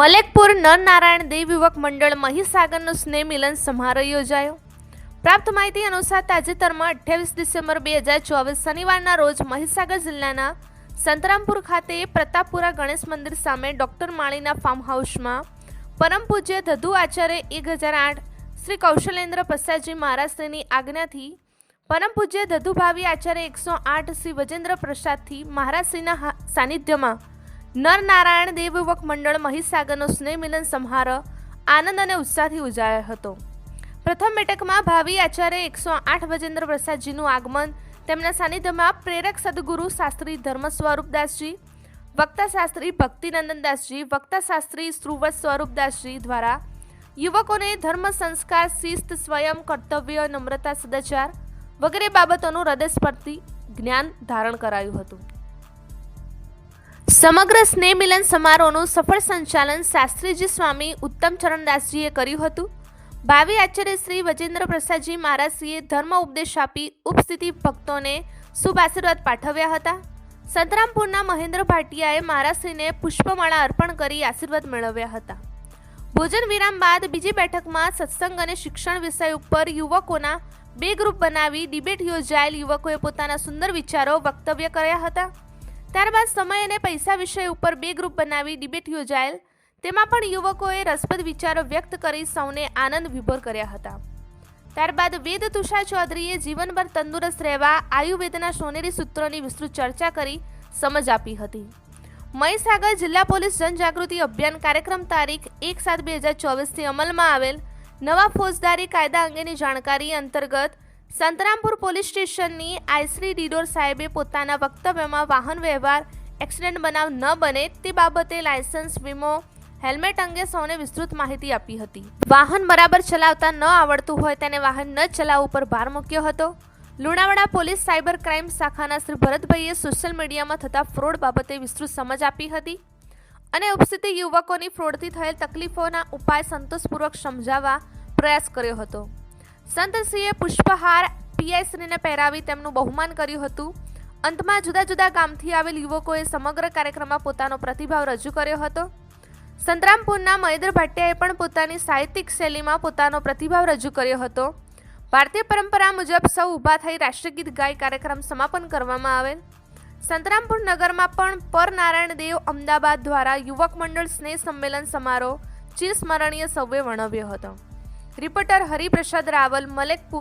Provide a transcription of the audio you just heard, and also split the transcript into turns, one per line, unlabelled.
મલેકપુર નરનારાયણ દેવ યુવક મંડળ મહીસાગરનો સ્નેહ મિલન સમારોહ યોજાયો. પ્રાપ્ત માહિતી અનુસાર તાજેતરમાં અઠ્યાવીસ ડિસેમ્બર બે હજાર ચોવીસ શનિવારના રોજ મહીસાગર જિલ્લાના સંતરામપુર ખાતે પ્રતાપપુરા ગણેશ મંદિર સામે ડોક્ટર માળીના ફાર્મ હાઉસમાં પરમ પૂજ્ય ધધુ આચાર્ય એક હજાર આઠ શ્રી કૌશલેન્દ્ર પ્રસાદજી મહારાજની આજ્ઞાથી પરમ પૂજ્ય ધધુભાવી આચાર્ય એકસો આઠ શ્રી વજેન્દ્ર પ્રસાદથી મહારાજશ્રીના સાનિધ્યમાં નરનારાયણ દેવ યુવક મંડળ મહીસાગરનો સ્નેહ મિલન સમારોહ આનંદ અને ઉત્સાહથી ઉજાયો હતો. પ્રથમ બેઠકમાં ભાવિ આચાર્ય એકસો આઠ વજેન્દ્ર પ્રસાદજીનું આગમન, તેમના સાનિધ્યમાં પ્રેરક સદગુરુ શાસ્ત્રી ધર્મ સ્વરૂપદાસજી વક્તા શાસ્ત્રી ભક્તિનંદનદાસજી વક્તા શાસ્ત્રી શ્રુવત સ્વરૂપદાસજી દ્વારા યુવકોને ધર્મ સંસ્કાર, શિસ્ત, સ્વયં, કર્તવ્ય, નમ્રતા, સદાચાર વગેરે બાબતોનું હૃદયસ્પર્શી જ્ઞાન ધારણ કરાયું હતું. સમગ્ર સ્નેહ મિલન સમારોહનું સફળ સંચાલન શાસ્ત્રીજી સ્વામી ઉત્તમ ચરણદાસજીએ કર્યું હતું. ભાવિ આચાર્ય શ્રી વજેન્દ્ર પ્રસાદજી મહારાજશ્રીએ ધર્મ ઉપદેશ આપી ઉપસ્થિતિ ભક્તોને શુભ આશીર્વાદ પાઠવ્યા હતા. સંતરામપુરના મહેન્દ્ર ભાટિયાએ મહારાજશ્રીને પુષ્પમાળા અર્પણ કરી આશીર્વાદ મેળવ્યા હતા. ભોજન વિરામ બાદ બીજી બેઠકમાં સત્સંગ અને શિક્ષણ વિષય ઉપર યુવકોના બે ગ્રુપ બનાવી ડિબેટ યોજાયેલ યુવકોએ પોતાના સુંદર વિચારો વક્તવ્ય કર્યા હતા. ત્યારબાદ સમય અને પૈસા વિષય ઉપર બે ગ્રુપ બનાવી ડિબેટ યોજાયેલ. તેમાં પણ યુવકોએ રસપ્રદ વિચારો વ્યક્ત કરી સૌને આનંદ વિભોર કર્યા હતા. ત્યારબાદ વેદ તુષાર ચૌધરીએ જીવનભર તંદુરસ્ત રહેવા આયુર્વેદના સોનેરી સૂત્રોની વિસ્તૃત ચર્ચા કરી સમજ આપી હતી. મહીસાગર જિલ્લા પોલીસ જનજાગૃતિ અભિયાન કાર્યક્રમ તારીખ એક સાત બે હજાર ચોવીસથી અમલમાં આવેલ નવા ફોજદારી કાયદા અંગેની જાણકારી અંતર્ગત સંતરામપુર પોલીસ સ્ટેશનની આઈસરી ડીડોર સાહેબે પોતાના વક્તવ્યમાં વાહન વ્યવહાર એક્સિડન્ટ બનાવ ન બને તે બાબતે લાયસન્સ, વીમો, હેલ્મેટ અંગે સૌને વિસ્તૃત માહિતી આપી હતી. વાહન બરાબર ચલાવતા ન આવડતું હોય તેને વાહન ન ચલાવવું પર ભાર મૂક્યો હતો. લુણાવાડા પોલીસ સાયબર ક્રાઇમ શાખાના શ્રી ભરતભાઈએ સોશિયલ મીડિયામાં થતા ફ્રોડ બાબતે વિસ્તૃત સમજ આપી હતી અને ઉપસ્થિત યુવકોની ફ્રોડથી થયેલ તકલીફોના ઉપાય સંતોષપૂર્વક સમજાવવા પ્રયાસ કર્યો હતો. સંતશ્રીએ પુષ્પહાર પીઆઈશ્રીને પહેરાવી તેમનું બહુમાન કર્યું હતું. અંતમાં જુદા જુદા ગામથી આવેલ યુવકોએ સમગ્ર કાર્યક્રમમાં પોતાનો પ્રતિભાવ રજૂ કર્યો હતો. સંતરામપુરના મહેન્દ્ર ભાટિયાએ પણ પોતાની સાહિત્યિક શૈલીમાં પોતાનો પ્રતિભાવ રજૂ કર્યો હતો. ભારતીય પરંપરા મુજબ સૌ ઊભા થઈ રાષ્ટ્રગીત ગાય કાર્યક્રમ સમાપન કરવામાં આવેલ સંતરામપુર નગરમાં પણ પરનારાયણ દેવ અમદાવાદ દ્વારા યુવક મંડળ સ્નેહ સંમેલન સમારોહ ચિરસ્મરણીય સૌએ વર્ણવ્યો હતો. रिपोर्टर हरिप्रसाद रावल मलेकपूर